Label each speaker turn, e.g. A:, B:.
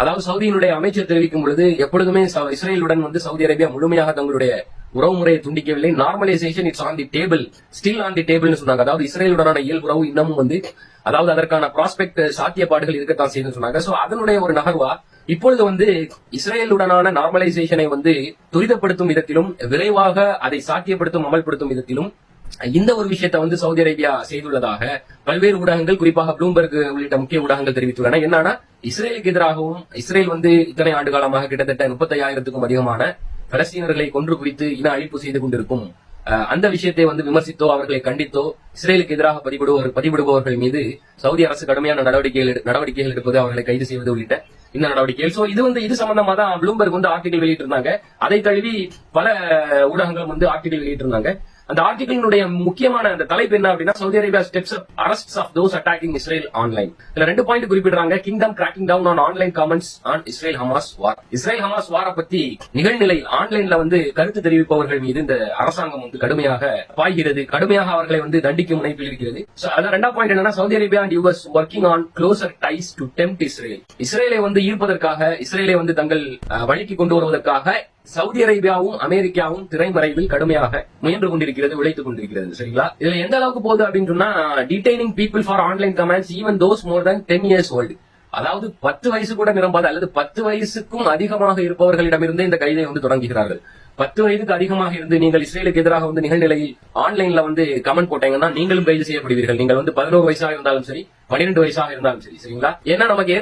A: அதாவது சவுதியினுடைய அமைச்சர் தெரிவிக்கும் பொழுது எப்பொழுதுமே இஸ்ரேலுடன் வந்து சவுதி அரேபியா முழுமையாக தங்களுடைய உறவுமுறையை துண்டிக்கவில்லை. Normalisation it's on the table still on the டேபிள்னு சொன்னாங்க. அதாவது இஸ்ரேலுடனான இயல்புறவு இன்னமும் வந்து அதாவது அதற்கான ப்ராஸ்பெக்ட் சாத்தியப்பாடுகள் இருக்கத்தான் செய்யுதுன்னு சொன்னாங்க. சோ அதனுடைய ஒரு நகர்வா இப்பொழுது வந்து இஸ்ரேலுடனான நார்மலைசேஷனை வந்து துரிதப்படுத்தும் விதத்திலும் விரைவாக அதை சாத்தியப்படுத்தும் அமல்படுத்தும் விதத்திலும் இந்த ஒரு விஷயத்தை வந்து சவுதி அரேபியா செய்துள்ளதாக பல்வேறு ஊடகங்கள் குறிப்பாக ப்ளூம்பர்க் உள்ளிட்ட முக்கிய ஊடகங்கள் தெரிவித்துள்ளன. என்னன்னா இஸ்ரேலுக்கு எதிராகவும் இஸ்ரேல் வந்து இத்தனை ஆண்டு காலமாக கிட்டத்தட்ட முப்பத்தையாயிரத்துக்கும் அதிகமான பலஸ்தீனர்களை கொன்று குவித்து இன அழிப்பு செய்து கொண்டிருக்கும் அந்த விஷயத்தை வந்து விமர்சித்தோ அவர்களை கண்டித்தோ இஸ்ரேலுக்கு எதிராக பதிவிடுவோர் பதிவிடுபவர்கள் மீது சவுதி அரசு கடுமையான நடவடிக்கைகள் நடவடிக்கைகள் எடுப்பது அவர்களை கைது செய்வது உள்ளிட்ட இந்த நடவடிக்கைகள். சோ இது வந்து இது சம்பந்தமா தான் ப்ளூம்பர்க் வந்து ஆர்டிகல் வெளியிட்டிருந்தாங்க. அதை தழுவி பல ஊடகங்கள் வந்து ஆர்டிகல் வெளியிட்டிருந்தாங்க. அந்த ஆர்டிகளினுடைய முக்கியமான அந்த தலைப்பு என்ன அப்படின்னா Saudi Arabia steps arrest of those attacking Israel online இதுல ரெண்டு பாயிண்ட் குறிப்பிடுறாங்க. Kingdom cracking down on online comments on Israel Hamas war Israel Hamas வார பத்தி நிகழ்நிலை ஆன்லைன்ல வந்து கருத்து தெரிவிப்பவர்கள் மீது இந்த அரசாங்கம் வந்து கடுமையாக பாய்கிறது. கடுமையாக அவர்களை வந்து தண்டிக்கும் முனைப்பில் இருக்கிறது. ரெண்டா ரெண்டாம் பாயிண்ட் என்னன்னா Saudi Arabia and US working on closer ties to tempt Israel இஸ்ரேலை வந்து ஈர்ப்பதற்காக இஸ்ரேலை வந்து தங்கள் வழிக்கு கொண்டு வருவதற்காக சவுதி அரேபியாவும் அமெரிக்காவும் திரைமறைவில் கடுமையாக முயன்று கொண்டிருக்கிறது உழைத்துக் கொண்டிருக்கிறது சரிங்களா? இதுல எந்த அளவுக்கு போகுது அப்படின்னு சொன்னா detaining people for online comments even those more than ten years old அதாவது பத்து வயசு கூட நிரம்பாத அல்லது பத்து வயசுக்கும் அதிகமாக இருப்பவர்களிடமிருந்து இந்த கைதை வந்து தொடங்குகிறார்கள். பத்து வயதுக்கு அதிகமாக இருந்து நீங்கள் இஸ்ரேலுக்கு எதிராக வந்து நிகழ்நிலையில் ஆன்லைன்ல வந்து கமெண்ட் போட்டீங்கன்னா நீங்களும் கைது செய்யப்படுவீர்கள். நீங்கள் வந்து பதினோரு வயசாக இருந்தாலும் சரி பன்னிரெண்டு வயசாக இருந்தாலும் சரி சரிங்களா? ஏன்னா நமக்கு